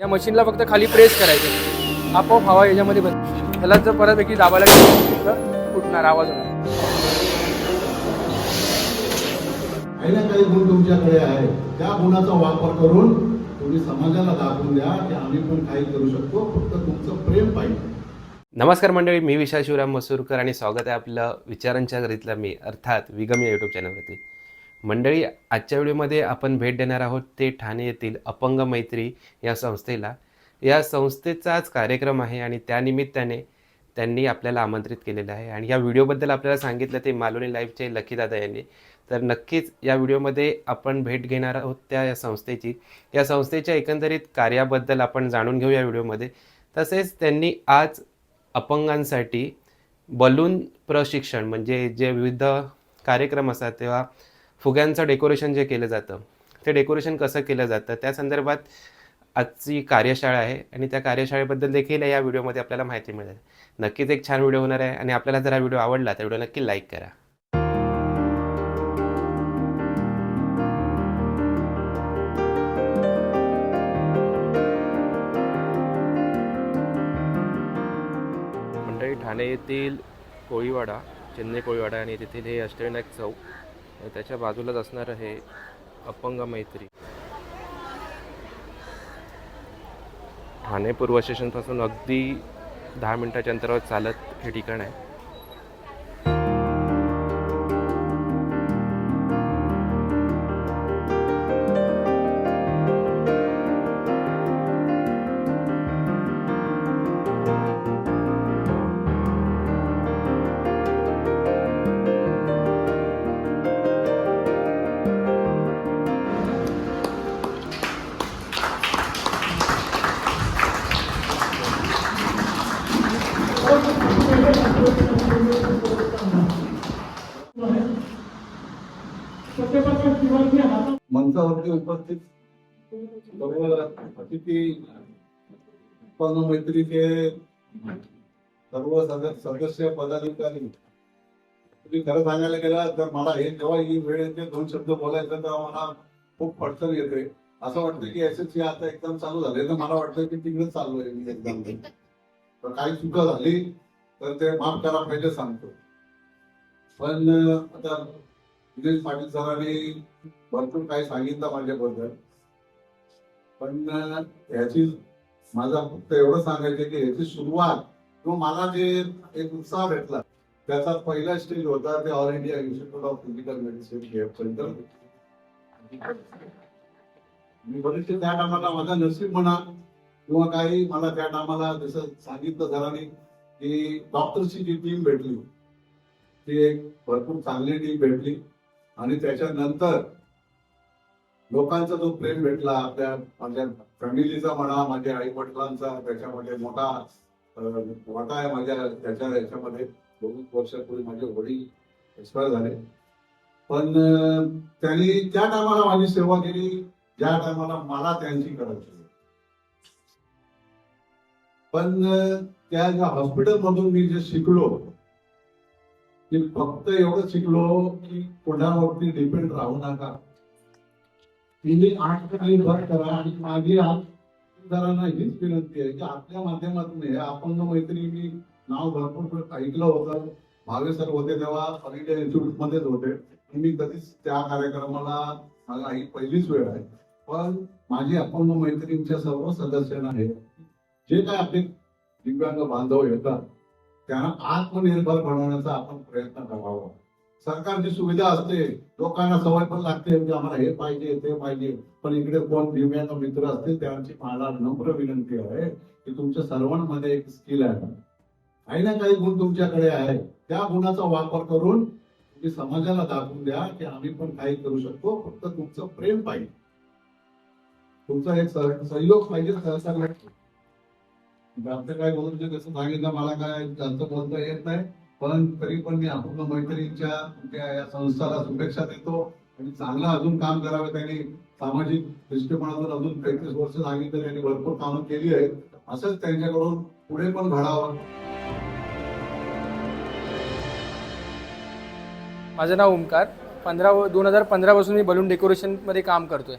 या मशीनला फक्त खाली प्रेस करायचं. आपोआप हवा याच्यामध्ये बस त्याला जर बऱ्यापैकी दाबायला गेलं फुटणार आवाज होणार. काही ना काही गुण तुमच्याकडे आहे त्या गुणाचा वापर करून तुम्ही समाजाला दाखवून द्या की आम्ही पण काही करू शकतो. फक्त तुमचं प्रेम पाहिजे. नमस्कार मंडळी मी विशाल शिवराम मसूरकर आणि स्वागत आहे आपलं विचारांच्या घरीतला मी अर्थात विगम या यूट्यूब चॅनलवरती मंडळी आजच्या व्हिडिओमध्ये आपण भेट देणार आहोत ते ठाणे येथील अपंग मैत्री या संस्थेला. या संस्थेचाच कार्यक्रम आहे आणि त्यानिमित्ताने त्यांनी आपल्याला आमंत्रित केलेलं आहे. आणि या व्हिडिओबद्दल आपल्याला सांगितलं ते मालवणी लाईफचे लकीदादा यांनी. तर नक्कीच या व्हिडिओमध्ये आपण भेट घेणार आहोत त्या या संस्थेची. या संस्थेच्या एकंदरीत कार्याबद्दल आपण जाणून घेऊ या व्हिडिओमध्ये. तसेच त्यांनी आज अपंगांसाठी बलून प्रशिक्षण म्हणजे जे विविध कार्यक्रम असतात तेव्हा फुग्यांचं डेकोरेशन जे केलं जातं ते डेकोरेशन कसं केलं जातं त्या संदर्भात आजची कार्यशाळा आहे आणि त्या कार्यशाळेबद्दल देखील या व्हिडिओमध्ये आपल्याला माहिती मिळेल. नक्कीच एक छान व्हिडिओ होणार आहे आणि आपल्याला जर हा व्हिडिओ आवडला तर व्हिडिओ नक्की लाईक करा. मंडळी ठाणे येथील कोळीवाडा चेन्नई कोळीवाडा आणि तेथील हे अष्टविनायक चौक त्याच्या बाजूलाच असणार आहे अपंग मैत्री. ठाणे पूर्व स्टेशनपासून अगदी दहा मिनिटाच्या अंतरावर चालत हे ठिकाण आहे. मंचावरती उपस्थित अतिथी उत्पन्न मैत्रीचे सर्व सदस्य पदाधिकारी. तुम्ही खरं सांगायला गेला तर मला हे जेव्हा ही वेळ येते दोन शब्द बोलायचं तर मला खूप अडचण येते. असं वाटतं की एस एस सी आता एकदम चालू झाले तर मला वाटतं की तिकडे आहे मी एकदम तर काही चुका झाली तर ते माफ करा पहिले सांगतो. पण आता दिनेश पाटील सरांनी भरपूर काही सांगितलं माझ्याबद्दल. पण ह्याची माझा फक्त एवढं सांगायचं की ह्याची सुरुवात किंवा मला जे एक उत्साह भेटला त्याचा पहिला स्टेज होता ते all India institute of physical medicine centre मी बरेचसे त्या टायमाला माझा नसीब म्हणा किंवा काही मला त्या टायमाला जसं सांगितलं सरांनी की डॉक्टरची जी टीम भेटली ती एक भरपूर चांगली टीम भेटली. आणि त्याच्यानंतर लोकांचा जो प्रेम भेटला आपल्या माझ्या फॅमिलीचा म्हणा माझ्या आई वडिलांचा त्याच्यामध्ये मोठा वाटा आहे माझ्या त्याच्या याच्यामध्ये दोन वर्षापूर्वी माझे वडील एक्सपायर झाले. पण त्यांनी त्या टायमाला माझी सेवा केली ज्या टायमाला मला त्यांची गरज होती. पण त्या ज्या हॉस्पिटल मधून मी जे शिकलो की फक्त एवढं शिकलो की कोणावरती डिपेंड राहू नका. तुम्ही आठ खाली भर करा आणि माझी आमदारांना हीच विनंती आहे की आपल्या माध्यमातून हे अपंग मैत्रिणी नाव भरपूर ऐकलं होतं. भावे सर होते तेव्हा ऑल इंडिया इन्स्टिट्यूट मध्येच होते. मी कधीच त्या कार्यक्रमाला मला ही पहिलीच वेळ आहे. पण माझी अपंग मैत्रिणींच्या सर्व सदस्यांना हे जे काय आपले दिव्यांग बांधव येतात त्यांना आत्मनिर्भर बनवण्याचा आपण प्रयत्न करावा. सरकारची सुविधा असते लोकांना सवय पण लागते म्हणजे आम्हाला हे पाहिजे ते पाहिजे. पण इकडे कोण दिव्यांग मित्र असतील त्यांची मला नम्र विनंती आहे की तुमच्या सर्वांमध्ये एक स्किल आहे. काही ना काही गुण तुमच्याकडे आहे. त्या गुणाचा वापर करून तुम्ही समाजाला दाखवून द्या की आम्ही पण काही करू शकतो. फक्त तुमचं प्रेम पाहिजे. तुमचा एक सह- सहयोग पाहिजे सहकार लागतो जास्त काय बोलून कसं सांगितलं मला काय जास्त बोलता येत नाही. पण तरी पण मी अपूर्ण मैत्रीच्या या संस्थाला शुभेच्छा देतो आणि चांगलं अजून काम करावं त्यांनी सामाजिक दृष्टिकोनातून अजून पैतीस वर्ष सांगितलं त्यांनी भरपूर कामं केली आहेत. असंच त्यांच्याकडून पुढे पण घडावं. माझं नाव ओमकार. पंधरा दोन हजार पंधरापासून मी बलून डेकोरेशनमध्ये काम करतोय.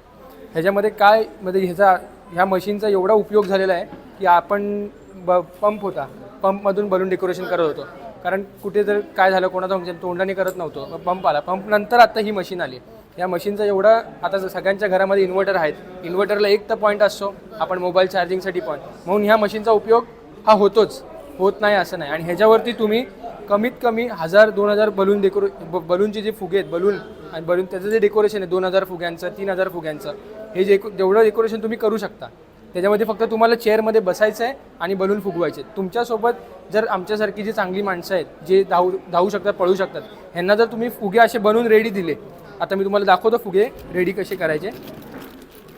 ह्याच्यामध्ये काय म्हणजे ह्याचा ह्या मशीनचा एवढा उपयोग झालेला आहे की आपण ब पंप होता. पंपमधून बलून डेकोरेशन करत होतो. कारण कुठे जर काय झालं कोणाचा फंक्शन तोंडाने करत नव्हतो. पंप आला. पंप नंतर आता ही मशीन आली. या मशीनचा एवढा आता जर सगळ्यांच्या घरामध्ये इन्व्हर्टर आहेत. इन्व्हर्टरला एक तर पॉईंट असतो. आपण मोबाईल चार्जिंगसाठी पॉईंट म्हणून ह्या मशीनचा उपयोग हा होतोच. होत नाही असं नाही. आणि ह्याच्यावरती तुम्ही कमीत कमी हजार दोन हजार बलून डेकोरे ब- बलूनचे जे फुगे आहेत बलून आणि बलून त्याचं जे डेकोरेशन आहे दोन हजार फुग्यांचं तीन हजार फुग्यांचं हे जे जेवढं डेकोरेशन तुम्ही करू शकता त्याच्यामध्ये फक्त तुम्हाला चेअरमध्ये बसायचं आहे आणि बलून फुगवायचे तुमच्यासोबत जर आमच्यासारखी जी चांगली माणसं आहेत जे धावू धावू शकतात पळू शकतात ह्यांना जर तुम्ही फुगे असे बनवून रेडी दिले आता मी तुम्हाला दाखवतो फुगे रेडी कसे करायचे.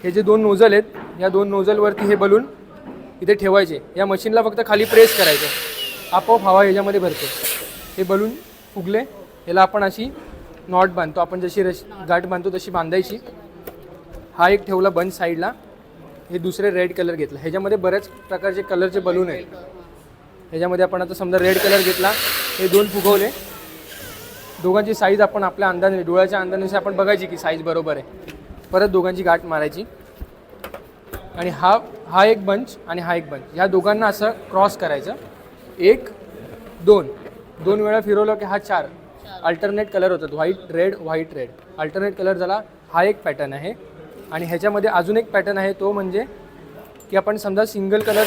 हे जे दोन नोझल आहेत या दोन नोझलवरती हे बलून इथे ठेवायचे. या मशीनला फक्त खाली प्रेस करायचं. आपोआप हवा याच्यामध्ये भरते. हे बलून फुगले. याला आपण अशी नॉट बांधतो. आपण जशी रश गाठ बांधतो तशी बांधायची. हा एक ठेवला बंद साईडला हे दुसरे रेड कलर घेतला. ह्याच्यामध्ये बऱ्याच प्रकारचे कलरचे बलून आहेत. ह्याच्यामध्ये आपण आता समजा रेड कलर घेतला. हे दोन फुगवले. दोघांची साईज आपण आपल्या अंदाजाने डोळ्याच्या अंदाजाने आपण बघायची की साईज बरोबर आहे. परत दोघांची गाठ मारायची. आणि हा हा एक बंच आणि हा एक बंच ह्या दोघांना असं क्रॉस करायचं. एक दोन. दोन वेळा फिरवलं की हा चार. अल्टरनेट कलर होतात. White red white red alternate colour झाला हा एक पॅटर्न आहे. आणि ह्याच्यामध्ये अजून एक पॅटर्न आहे तो म्हणजे की आपण समजा सिंगल कलर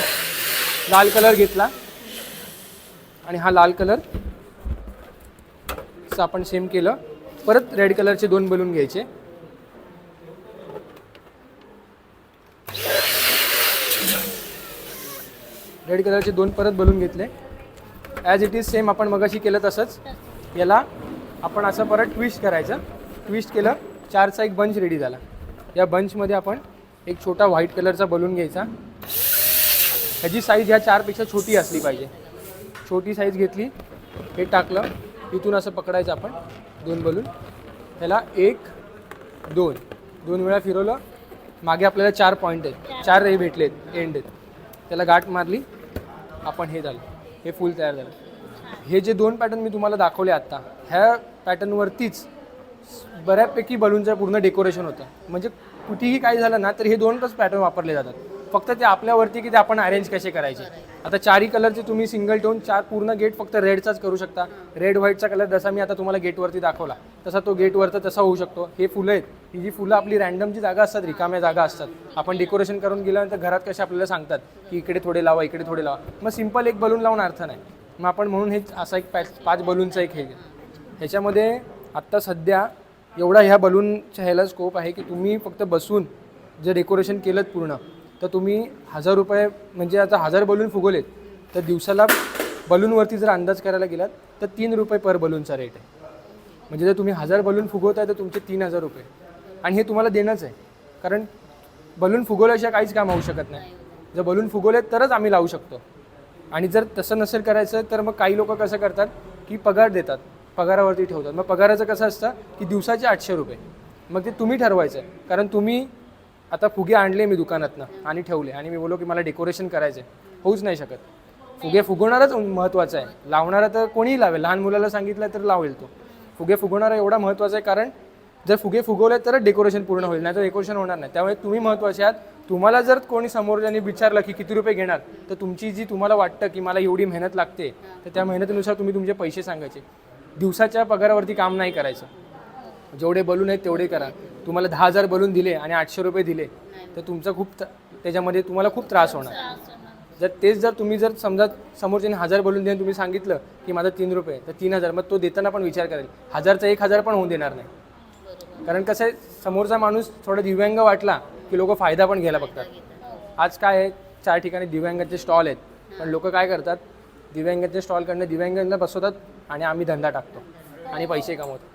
लाल कलर घेतला. आणि हा लाल कलर आपण सेम केलं. परत रेड कलरचे दोन बलून घ्यायचे. रेड कलरचे दोन परत बलून घेतले. ॲज इट इज सेम आपण मगाशी केलं तसंच. याला आपण असं परत ट्विस्ट करायचं. ट्विस्ट केलं चारचा एक बंच रेडी झाला. या बंचमध्ये आपण एक छोटा व्हाईट कलरचा बलून घ्यायचा. ह्याची साईज ह्या चारपेक्षा छोटी असली पाहिजे. छोटी साईज घेतली हे टाकलं इथून असं पकडायचं आपण दोन बलून ह्याला एक दोन. दोन वेळा फिरवलं मागे आपल्याला चार पॉईंट आहेत. चार हे भेटलेत एंड आहेत. त्याला गाठ मारली आपण हे झालं. हे फुल तयार झालं. हे जे दोन पॅटर्न मी तुम्हाला दाखवले आत्ता ह्या पॅटर्नवरतीच बऱ्यापैकी बलूनचं पूर्ण डेकोरेशन होतं. म्हणजे कुठेही काही झालं ना तर हे दोनच पॅटर्न वापरले जातात. फक्त ते आपल्यावरती की ते आपण अरेंज कसे करायचे. आता चारही कलरचे तुम्ही सिंगल ठेवून चार पूर्ण गेट फक्त रेडचाच करू शकता. रेड व्हाईटचा कलर जसा मी आता तुम्हाला गेटवरती दाखवला तसा तो गेटवरचा तसा होऊ शकतो. हे फुलं आहेत. ही जी फुलं आपली रँडम जी जागा असतात रिकाम्या जागा असतात आपण डेकोरेशन करून गेल्यानंतर घरात कसे आपल्याला सांगतात की इकडे थोडे लावा इकडे थोडे लावा. मग सिंपल एक बलून लावून अर्थ नाही. मग आपण म्हणून हे असा एक पॅच पाच बलूनचा एक हे ह्याच्यामध्ये आत्ता सध्या एवढा ह्या बलूनच्या ह्याला स्कोप आहे की तुम्ही फक्त बसून जर डेकोरेशन केलं पूर्ण तर तुम्ही हजार रुपये म्हणजे आता हजार बलून फुगवलेत तर दिवसाला बलूनवरती जर अंदाज करायला गेलात तर तीन रुपये पर बलूनचा रेट आहे. म्हणजे जर तुम्ही हजार बलून फुगवताय तर तुमचे तीन हजार रुपये. आणि हे तुम्हाला देणंच आहे. कारण बलून फुगवल्याशिवाय काहीच काम होऊ शकत नाही. जर बलून फुगवलेत तरच आम्ही लावू शकतो. आणि जर तसं नसेल करायचं तर मग काही लोक कसं करतात की पगार देतात. पगारावरती ठेवतात. मग पगाराचं कसं असतं की दिवसाचे आठशे रुपये. मग ते तुम्ही ठरवायचं कारण तुम्ही आता फुगे आणले मी दुकानातनं आणि ठेवले. आणि मी बोलो की मला डेकोरेशन करायचं आहे होऊच नाही शकत. फुगे फुगवणारच महत्त्वाचं आहे. लावणारा तर कोणीही लावेल. लहान मुलाला सांगितलं तर लावेल तो. फुगे फुगवणारा एवढा महत्त्वाचा आहे कारण जर फुगे फुगवले तरच डेकोरेशन पूर्ण होईल नाही तर डेकोरेशन होणार नाही. त्यामुळे तुम्ही महत्त्वाचे आहात. तुम्हाला जर कोणी समोर ज्यांनी विचारलं की किती रुपये घेणार तर तुमची जी तुम्हाला वाटतं की मला एवढी मेहनत लागते तर त्या मेहनतीनुसार तुम्ही तुमचे पैसे सांगायचे. दिवसाच्या पगारावरती काम नाही करायचं. जेवढे बलून आहेत तेवढे करा. तुम्हाला दहा हजार बलून दिले आणि आठशे रुपये दिले तर तुमचा खूप त्याच्यामध्ये तुम्हाला खूप त्रास होणार. जर तेच जर तुम्ही जर समजा समोरच्याने हजार बलून देऊन तुम्ही सांगितलं की माझं तीन रुपये तर तीन हजार मग तो देताना पण विचार करेल. हजारचा एक हजार पण होऊन देणार नाही. कारण कसं आहे समोरचा माणूस थोडा दिव्यांग वाटला की लोक फायदा पण घ्यायला बघतात. आज काय आहे चार ठिकाणी दिव्यांगाचे स्टॉल आहेत. पण लोक काय करतात दिव्यांगाचे स्टॉल कडनं दिव्यांगांना बसवतात आणि आम्ही धंदा टाकतो आणि पैसे कमवतो.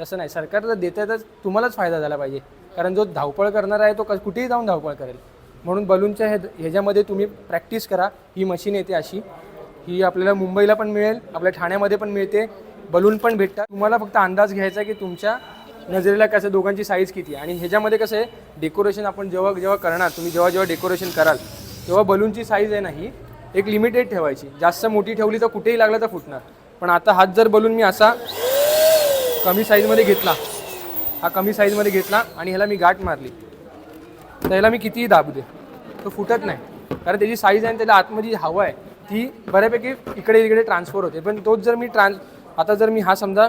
तसं नाही. सरकार जर देतं तर तुम्हालाच फायदा झाला पाहिजे. कारण जो धावपळ करणारा आहे तो क- कुठेही जाऊन धावपळ करेल. म्हणून बलूनच्या हे ह्याच्यामध्ये तुम्ही प्रॅक्टिस करा. ही मशीन येते अशी. ही आपल्याला मुंबईला पण मिळेल आपल्या ठाण्यामध्ये पण मिळते. बलून पण भेटतात. तुम्हाला फक्त अंदाज घ्यायचा आहे की तुमच्या नजरेला कसं दोघांची साईज किती आहे. आणि ह्याच्यामध्ये कसं आहे डेकोरेशन आपण जेव्हा जेव्हा करणार तुम्ही जेव्हा जेव्हा डेकोरेशन कराल तेव्हा बलूनची साईज आहे ना ही एक लिमिटेड ठेवायची. जास्त मोठी ठेवली तर कुठेही लागलं तर फुटणार. पण आता हात जर बलून मी असा कमी साईजमध्ये घेतला. हा कमी साईजमध्ये घेतला आणि ह्याला मी गाठ मारली. तर ह्याला मी कितीही दाबू दे तो फुटत नाही. कारण त्याची साईज आहे आणि त्याला आतमध्ये जी हवा आहे ती बऱ्यापैकी इकडे इकडे ट्रान्सफर होते. पण तोच जर मी ट्रान्स आता जर मी हा समजा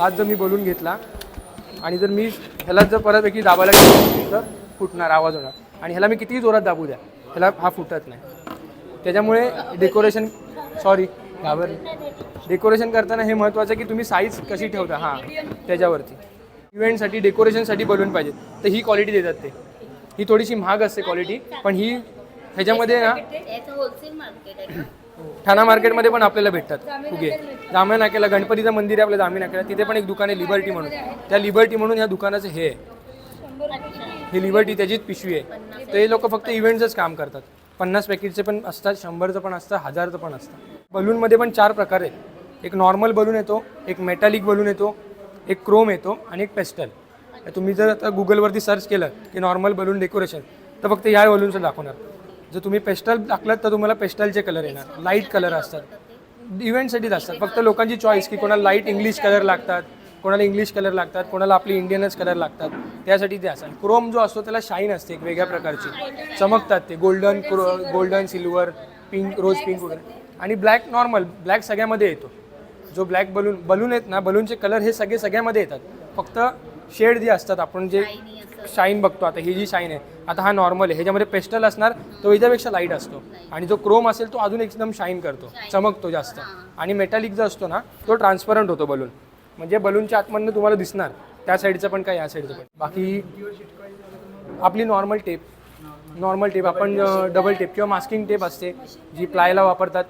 हात जर मी बोलून घेतला आणि जर मी ह्याला जर परतपैकी दाबायला गेलो तर फुटणार आवाज होणार. आणि ह्याला मी कितीही जोरात दाबू द्या ह्याला हा फुटत नाही. त्याच्यामुळे डेकोरेशन सॉरी घाबर डेकोरेशन करताना हे महत्त्वाचं आहे की तुम्ही साईज कशी ठेवता. हां त्याच्यावरती. इव्हेंटसाठी डेकोरेशनसाठी बलून पाहिजे तर ही क्वालिटी देतात ते. ही थोडीशी महाग असते क्वालिटी पण ही ह्याच्यामध्ये ना ठाणा मार्केटमध्ये पण आपल्याला भेटतात. फुगे जांभया नाक्याला गणपतीचं मंदिर आहे आपल्या जांभया नाक्याला तिथे पण एक दुकान आहे लिबर्टी म्हणून. त्या लिबर्टी म्हणून ह्या दुकानाचं हे आहे. हे लिबर्टी त्याचीच पिशवी आहे. तर हे लोक फक्त इव्हेंटचंच काम करतात. पन्नास पॅकेटचे पण असतात शंभरचं पण असतं हजारचं पण असतं. बलूनमध्ये पण चार प्रकार आहेत. एक नॉर्मल बलून येतो एक मेटॅलिक बलून येतो एक क्रोम येतो आणि एक पेस्टल. तुम्ही जर आता गुगलवरती सर्च केलं की नॉर्मल बलून डेकोरेशन तर फक्त ह्या बलूनचं दाखवणार. जर तुम्ही पेस्टल टाकलात तर तुम्हाला पेस्टलचे कलर येणार. लाइट कलर असतात. इव्हेंटसाठीच असतात. फक्त लोकांची चॉईस की कोणाला लाइट इंग्लिश कलर लागतात कोणाला इंग्लिश कलर लागतात कोणाला आपले इंडियनच कलर लागतात त्यासाठी ते असतात. क्रोम जो असतो त्याला शाईन असते एक वेगळ्या प्रकारची. चमकतात ते golden crow golden silver pink rose pink वगैरे. आणि ब्लॅक नॉर्मल ब्लॅक सगळ्यामध्ये येतो. जो ब्लॅक बलून बलून आहेत ना बलूनचे कलर हे सगळे सगळ्यामध्ये येतात. फक्त शेड जे असतात आपण जे शाईन बघतो आता ही जी शाईन आहे आता हा नॉर्मल आहे. ह्याच्यामध्ये पेस्टल असणार तो ह्याच्यापेक्षा लाइट असतो. आणि जो क्रोम असेल तो अजून एकदम शाईन करतो चमकतो जास्त. आणि मेटॅलिक जो असतो ना तो ट्रान्सपरंट होतो बलून म्हणजे बलूनच्या आतमधनं तुम्हाला दिसणार. त्या साईडचं पण काय या साईडचं पण. बाकी आपली नॉर्मल टेप नॉर्मल टेप आपण डबल टेप किंवा मास्किंग टेप असते जी प्लायला वापरतात.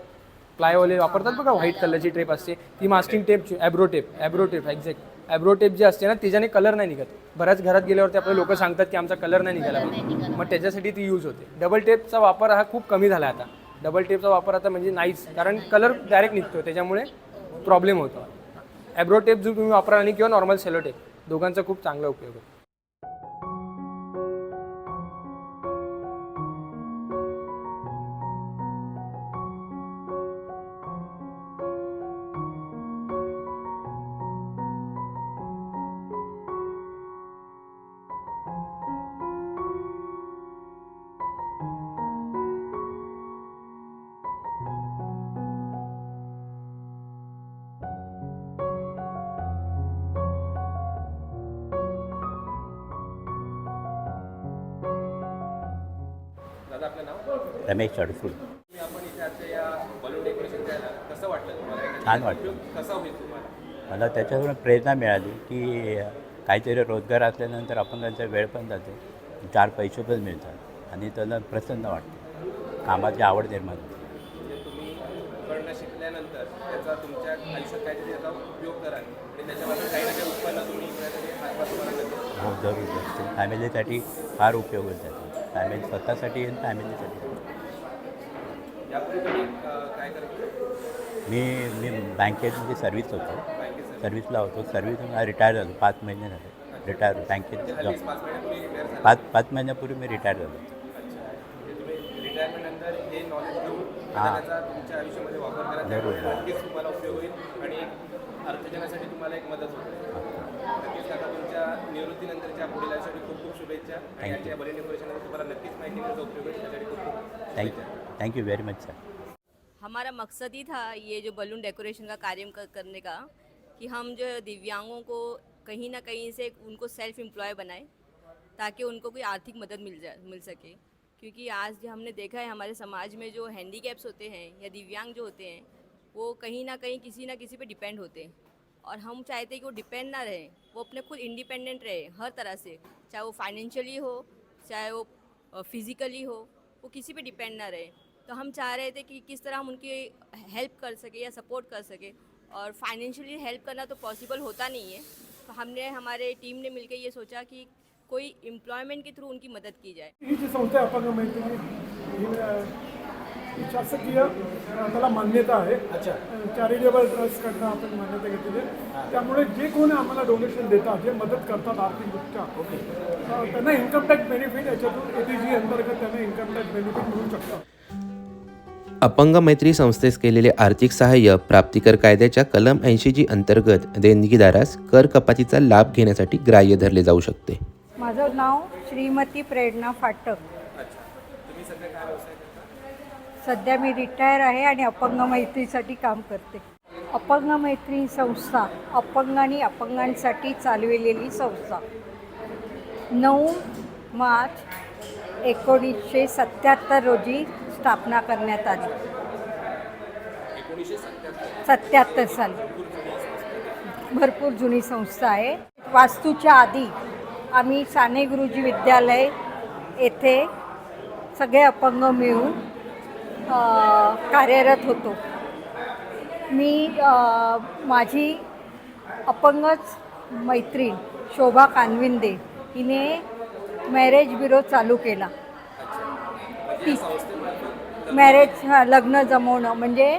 प्लायवाले वापरतात बघा व्हाईट कलरची टेप असते. ती masking टेपची Abro tape Abro tape exact Abro tape जी असते ना त्याच्याने कलर नाही निघत. बऱ्याच घरात गेल्यावरती आपले लोक सांगतात की आमचा कलर नाही निघाला मग त्याच्यासाठी ती यूज होते. डबल टेपचा वापर हा खूप कमी झाला आता. डबल टेपचा वापर आता म्हणजे नाहीच. कारण कलर डायरेक्ट निघतो त्याच्यामुळे प्रॉब्लेम होतो. ॲब्रोटेप जो तुम्ही वापरा आणि किंवा नॉर्मल सेलोटेप दोघांचा खूप चांगला उपयोग आहे. वाटलं तुम्हाला? छान वाटलं. मला त्याच्यावरून प्रेरणा मिळाली की काहीतरी रोजगार असल्यानंतर आपण त्यांचा वेळ पण जाते. चार पैसे पण मिळतात आणि त्यांना प्रसन्न वाटते. कामाची आवड निर्माण होते. म्हणजे तुम्ही करणं शिकल्यानंतर त्याचा तुमच्या आयुष्यात काहीतरी त्याचा उपयोग कराल. आणि त्याच्यापासून काही ना काही उत्पन्न तुम्ही कुणासाठी हातभार तुम्हाला करता. हो जरूर जरूर. फॅमिलीसाठी फार उपयोग होईल त्याचा फॅमिली स्वतःसाठी आणि फॅमिलीसाठी मी मी बँकेमध्ये सर्व्हिस होतो. सर्व्हिसला होतो. सर्व्हिस रिटायर झालो. पाच महिने झाले. रिटायर बँकेत जॉब पाच झाला. पाच पाच महिन्यापूर्वी मी रिटायर झालो. म्हणजे हे जरूर. त्यामुळे नक्कीच तुम्हाला उपयोग होईल आणि एक अर्थजनासाठी तुम्हाला एक मदत होईल नक्कीच आता तुमच्या निवृत्तीनंतरच्या पुढील आयुष्यासाठी खूप खूप शुभेच्छा. आणि आजच्या बलिंग डेकोरेशनमध्ये तुम्हाला नक्कीच माहिती मिळण्याचा उपयोग होईल त्यासाठी खूप खूप thank you thank you very much sir हमारा मकसद ही था ये जो बलून डेकोरेशन का कार्य कर- करने का कि हम जो दिव्यांगों को कहीं ना कहीं से उनको सेल्फ एम्प्लॉय बनाए ताकि उनको कोई आर्थिक मदद मिल जाए मिल सके। क्योंकि आज जो हमने देखा है हमारे समाज में जो हैंडीकैप्स होते हैं या दिव्यांग जो होते हैं वो कहीं ना कहीं किसी ना किसी पे डिपेंड होते हैं। और हम चाहते हैं कि वो डिपेंड ना रहे, वो अपने खुद इंडिपेंडेंट रहे, हर तरह से। चाहे वो फाइनेंशियली हो, चाहे वो फिज़िकली हो, वो किसी पे डिपेंड ना रहे। तो हम चाह रहे थे कि किस तरह हम उनकी हेल्प कर सके या सपोर्ट कर सके। और फाइनेंशियली हेल्प करना तो पॉसिबल होता नहीं है। तो हमने, हमारे टीम ने मिलकर ये सोचा कि कोई एम्प्लॉयमेंट के थ्रू उनकी मदद की जाए। शासकीय त्याला मान्यता आहे. अच्छा. चॅरिटेबल ट्रस्टकडनं आपण मान्यता घेतलेली आहे. त्यामुळे जे कोणी आम्हाला डोनेशन देतात जे मदत करतात आर्थिकदृष्ट्या अ, त्यांना इन्कम टॅक्स बेनिफिट याच्यातून ए टी जी अंतर्गत त्यांना इन्कम टॅक्स बेनिफिट मिळू शकतं. अपंग मैत्री संस्थेस केलेले आर्थिक सहाय्य प्राप्तिकर कायद्याच्या कलम ऐंशी जी अंतर्गत देणगीदारास कर कपातीचा लाभ घेण्यासाठी ग्राह्य धरले जाऊ शकते. माझं नाव श्रीमती प्रेरणा फाटक. सध्या मी रिटायर आहे आणि अपंग मैत्रीसाठी काम करते. अपंग मैत्री संस्था अपंग आणि अपंगांसाठी चालविलेली संस्था. नऊ मार्च एकोणीसशे सत्याहत्तर रोजी स्थापना करण्यात आली. सत्याहत्तर साली. भरपूर जुनी संस्था आहे. वास्तूच्या आधी आम्ही साने गुरुजी विद्यालय येथे सगळे अपंग मिळून कार्यरत होतो. मी माझी अपंगच मैत्रीण शोभा कानविंदे हिने मॅरेज ब्युरो चालू केला. ती मॅरेज लग्न जमवणं म्हणजे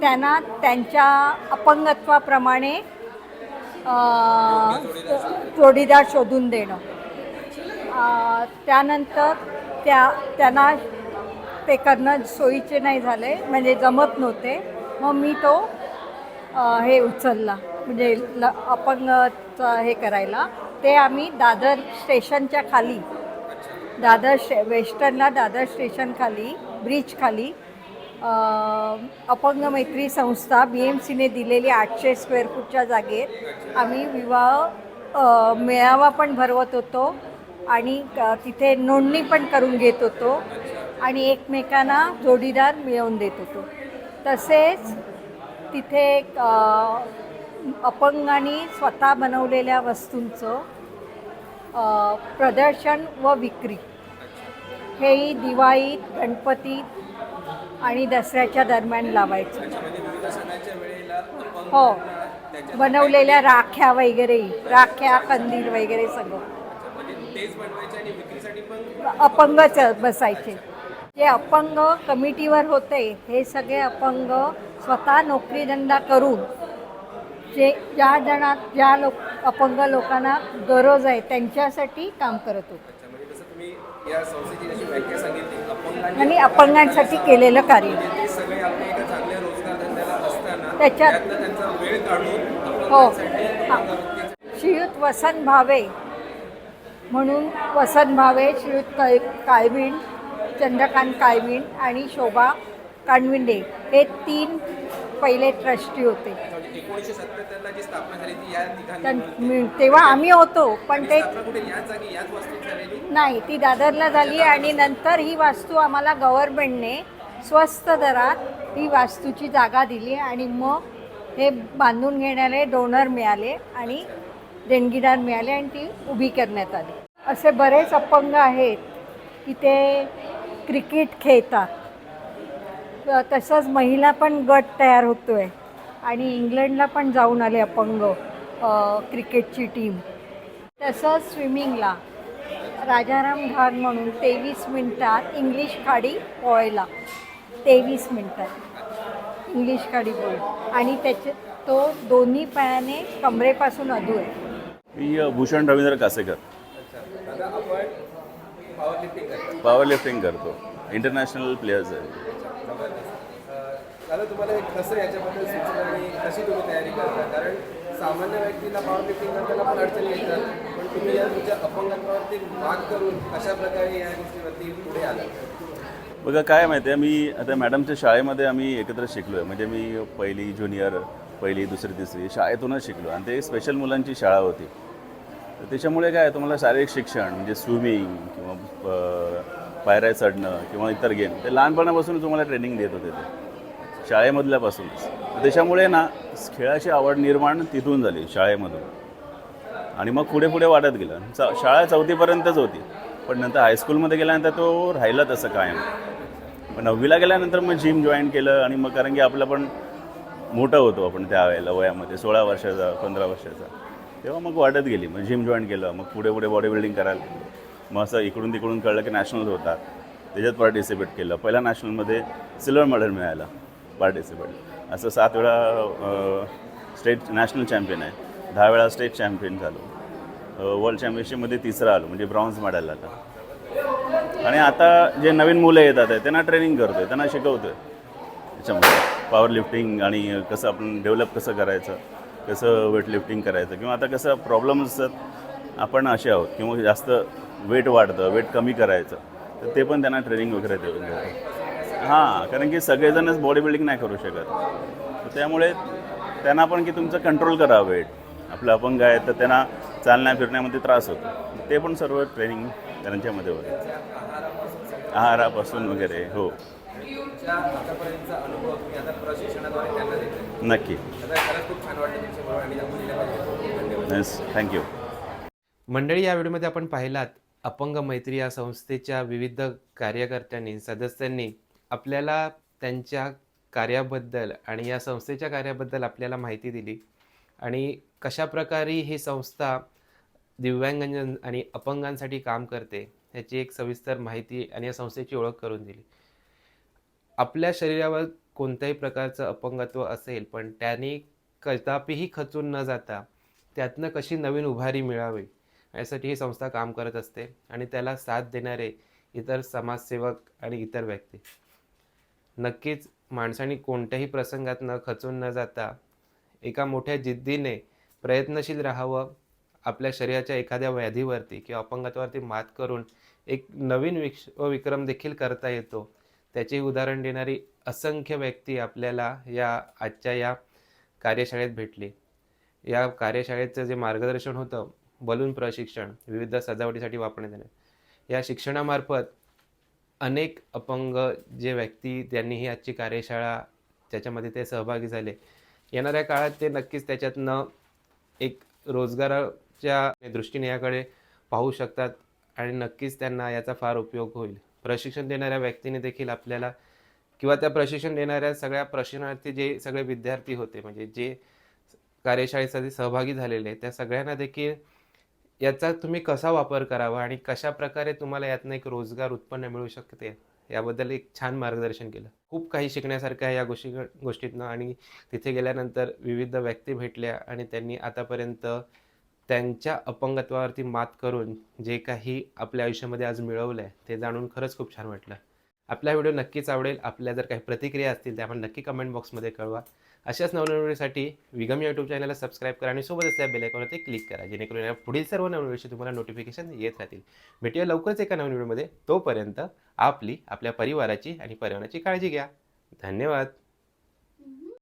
त्यांना त्यांच्या अपंगत्वाप्रमाणे जोडीदार शोधून देणं. त्यानंतर त्या त्यांना ते करणं सोयीचे नाही झाले म्हणजे जमत नव्हते. मग मी तो अ, हे उचलला. म्हणजे ल अपंगचं हे करायला. ते आम्ही दादर स्टेशनच्या खाली दादर स्टे वेस्टर्नला दादर स्टेशन खाली ब्रिज खाली अ, अपंग मैत्री संस्था बी एम सीने दिलेली आठशे स्क्वेअर फूटच्या जागेत आम्ही विवाह अ, मेळावा पण भरवत होतो आणि क- तिथे नोंदणी पण करून घेत होतो. आणि एकमेकांना जोडीदार मिळवून देत होतो. तसेच तिथे एक, अपंगांनी स्वतः बनवलेल्या वस्तूंचं प्रदर्शन व विक्री. हेही दिवाळीत गणपतीत आणि दसऱ्याच्या दरम्यान लावायचं. हो बनवलेल्या राख्या वगैरे राख्या कंदील वगैरे सगळं. अपंगच बसायचे. जे अपंग कमिटीवर होते हे सगळे अपंग स्वतः नोकरीधंदा करून जे ज्या जणात ज्या लोक अपंग लोकांना गरज आहे त्यांच्यासाठी काम करत होते. आणि अपंगांसाठी केलेलं कार्य. त्याच्यात हो. हां. श्रीयुत वसंत भावे म्हणून वसंत भावे श्रीयुत काय काळविण चंद्रकांत काळविण आणि शोभा कानविंडे हे तीन पहिले ट्रस्टी होते. त्यां- तेव्हा आम्ही होतो पण ते नाही ती दादरला झाली आणि नंतर ही वास्तू आम्हाला गव्हर्नमेंटने स्वस्त दरात ही वास्तूची जागा दिली आणि मग हे बांधून घेणारे डोनर मिळाले आणि देणगीदार मिळाले आणि ती उभी करण्यात आली. असे बरेच अपंग आहेत. की ते क्रिकेट खेळतात. तसंच महिला पण गट तयार होतो आहे आणि इंग्लंडला पण जाऊन आले अपंग क्रिकेटची टीम. तसंच स्विमिंगला. राजाराम घाट म्हणून तेवीस मिनटात इंग्लिश खाडी पोहायला. तेवीस मिनटात. इंग्लिश खाडी पोळ आणि त्याचे तो दोन्ही पायाने कमरेपासून अधू आहे मी भूषण रवींद्र कासेकर. पॉवर लिफ्टिंग करतो. इंटरनॅशनल प्लेयर्स आहे दादा तुम्हाला एक कसं याच्याबद्दल सुचलं आणि कशी तुम्ही तयारी करता? कारण सामान्य व्यक्तीला पॉवर लिफ्टिंग करताना पण अडचणी येतात. पण तुम्ही या तुमच्या अपंगत्वावरती मात करून कशा प्रकारे या गोष्टीवरती पुढे आला बघा काय माहिती आहे मी आता मॅडमच्या शाळेमध्ये आम्ही एकत्र शिकलो आहे म्हणजे मी पहिली ज्युनियर पहिली दुसरी तिसरी शाळेतूनच शिकलो आणि ते स्पेशल मुलांची शाळा होती. त्याच्यामुळे काय तुम्हाला शारीरिक शिक्षण म्हणजे स्विमिंग किंवा पायऱ्या चढणं किंवा इतर गेम ते लहानपणापासून तुम्हाला ट्रेनिंग देत होते ते. शाळेमधल्यापासूनच. त्याच्यामुळे ना खेळाची आवड निर्माण तिथून झाली शाळेमधून. आणि मग पुढे पुढे वाढत गेलं. चा शाळा चौथीपर्यंतच होती. पण नंतर हायस्कूलमध्ये गेल्यानंतर तो राहिला तसं कायम. पण नववीला गेल्यानंतर मग जिम जॉईन केलं आणि मग कारण की आपलं पण मोठं होतो आपण त्यावेळेला वयामध्ये सोळा वर्षाचा पंधरा वर्षाचा. तेव्हा मग वाढत गेली. मग जिम जॉईन केलं मग पुढे पुढे बॉडी बिल्डिंग करायला मग असं इकडून तिकडून कळलं की नॅशनल होतात. त्याच्यात पार्टिसिपेट केलं. पहिल्या नॅशनलमध्ये सिल्वर मेडल मिळालं पार्टिसिपेट असं सात वेळा स्टेट नॅशनल चॅम्पियन आहे. दहा वेळा स्टेट चॅम्पियन झालो. वर्ल्ड चॅम्पियनशिपमध्ये तिसरा आलो म्हणजे ब्रॉन्झ मेडल आला. आणि आता जे नवीन मुलं येतात आहे त्यांना ट्रेनिंग करतो आहे त्यांना शिकवतो आहे पॉवर लिफ्टिंग आणि कसं आपण डेव्हलप कसं करायचं. कसं वेटलिफ्टिंग करायचं किंवा आता कसं प्रॉब्लेम असतात आपण असे आहोत किंवा जास्त वेट वाढतं वेट कमी करायचं तर ते पण त्यांना ट्रेनिंग वगैरे देऊन देतो हां कारण की सगळेजणच बॉडी बिल्डिंग नाही करू शकत. तर त्यामुळे त्यांना पण की तुमचं कंट्रोल करा वेट आपलं अपंग आहे तर त्यांना चालण्या फिरण्यामध्ये त्रास होतो. ते पण सर्व ट्रेनिंग त्यांच्यामध्ये होते. आहारापासून वगैरे हो. नक्की. थँक्यू मंडळी या व्हिडिओमध्ये आपण पाहिलात अपंग मैत्री या संस्थेच्या विविध कार्यकर्त्यांनी सदस्यांनी आपल्याला त्यांच्या कार्याबद्दल आणि या संस्थेच्या कार्याबद्दल आपल्याला माहिती दिली. आणि कशा प्रकारे ही संस्था दिव्यांगजन आणि अपंगांसाठी काम करते ह्याची एक सविस्तर माहिती आणि या संस्थेची ओळख करून दिली. आपल्या शरीरावर कोणत्याही प्रकारचं अपंगत्व असेल पण त्याने कदापिही खचून न जाता त्यातनं कशी नवीन उभारी मिळावी यासाठी ही संस्था काम करत असते आणि त्याला साथ देणारे इतर समाजसेवक आणि इतर व्यक्ती. नक्कीच माणसाने कोणत्याही प्रसंगात न खचून न जाता एका मोठ्या जिद्दीने प्रयत्नशील राहावं आपल्या शरीराच्या एखाद्या व्याधीवरती किंवा अपंगत्वावरती मात करून एक नवीन विक्ष विक्रम देखील करता येतो. त्याचे उदाहरण देणारी असंख्य व्यक्ती आपल्याला या आजच्या या कार्यशाळेत भेटली. या कार्यशाळेचं जे मार्गदर्शन होतं बलून प्रशिक्षण विविध सजावटीसाठी वापरण्यात येणे या शिक्षणामार्फत अनेक अपंग जे व्यक्ती त्यांनी ही आजची कार्यशाळा त्याच्यामध्ये ते सहभागी झाले येणाऱ्या काळात ते नक्कीच त्याच्यातनं एक रोजगाराच्या दृष्टीने याकडे पाहू शकतात आणि नक्कीच त्यांना याचा फार उपयोग होईल. प्रशिक्षण देणाऱ्या व्यक्तीने देखील आपल्याला किंवा त्या प्रशिक्षण देणाऱ्या सगळ्या प्रशिक्षणार्थी जे सगळे विद्यार्थी होते म्हणजे जे कार्यशाळेसाठी सहभागी झालेले त्या सगळ्यांना देखील याचा तुम्ही कसा वापर करावा आणि कशा प्रकारे तुम्हाला यातनं एक रोजगार उत्पन्न मिळू शकते याबद्दल एक छान मार्गदर्शन केलं. खूप काही शिकण्यासारखं आहे या गोष्टी गोष्टीतनं आणि तिथे गेल्यानंतर विविध व्यक्ती भेटल्या आणि त्यांनी आतापर्यंत त्यांच्या अपंगत्वावरती मात करून जे काही आपल्या आयुष्यामध्ये आज मिळवलं आहे ते जाणून खरंच खूप छान वाटलं. आपला व्हिडिओ नक्कीच आवडेल. आपल्या जर काही प्रतिक्रिया असतील त्या आपण नक्की कमेंट बॉक्समध्ये कळवा. अशाच नवनवीसाठी विगम यूट्यूब चॅनलला सबस्क्राईब करा आणि सोबत असल्या बेलायकॉनवरती क्लिक करा जेणेकरून या पुढील सर्व नवीन तुम्हाला नोटिफिकेशन येत राहतील. भेटूया लवकरच एका नवीन व्हिडिओमध्ये तोपर्यंत आपली आपल्या परिवाराची आणि परिवाराची काळजी घ्या. धन्यवाद.